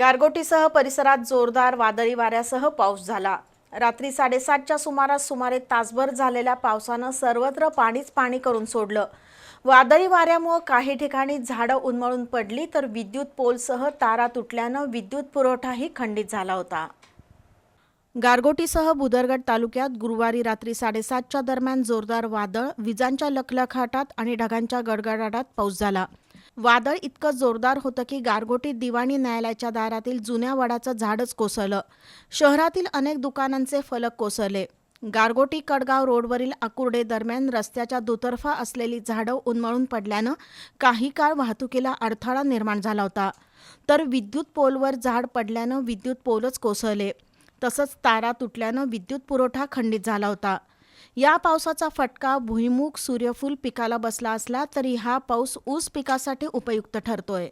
गारगोटीसह परिसरात जोरदार वादळी वाऱ्यासह पाऊस झाला. रात्री साडेसातच्या सुमारास सुमारे तासभर झालेल्या पावसानं सर्वत्र पाणीच पाणी करून सोडलं. वादळी वाऱ्यामुळं काही ठिकाणी झाडं उन्मळून पडली तर विद्युत पोलसह तारा तुटल्यानं विद्युत पुरवठाही खंडित झाला होता. गारगोटीसह बुदरगड तालुक्यात गुरुवारी रात्री साडेसातच्या दरम्यान जोरदार वादळ विजांच्या लखलखाटात आणि ढगांच्या गडगडाटात पाऊस झाला. वादळ इतकं जोरदार होतं की गारगोटी दिवाणी न्यायालयाच्या दारातील जुन्या वडाचं झाडच कोसळलं. शहरातील अनेक दुकानांचे फलक कोसळले. गारगोटी कडगाव रोडवरील आकुर्डे दरम्यान रस्त्याच्या दुतर्फा असलेली झाडं उन्मळून पडल्यानं काही काळ वाहतुकीला अडथळा निर्माण झाला होता. तर विद्युत पोलवर झाड पडल्यानं विद्युत पोलच कोसळले. तसंच तारा तुटल्यानं विद्युत पुरवठा खंडित झाला होता. या पावसाचा फटका भुईमुग सूर्यफूल पिकाला बसला असला तरी हा पाऊस ऊस पिकासाठी उपयुक्त ठरतोय.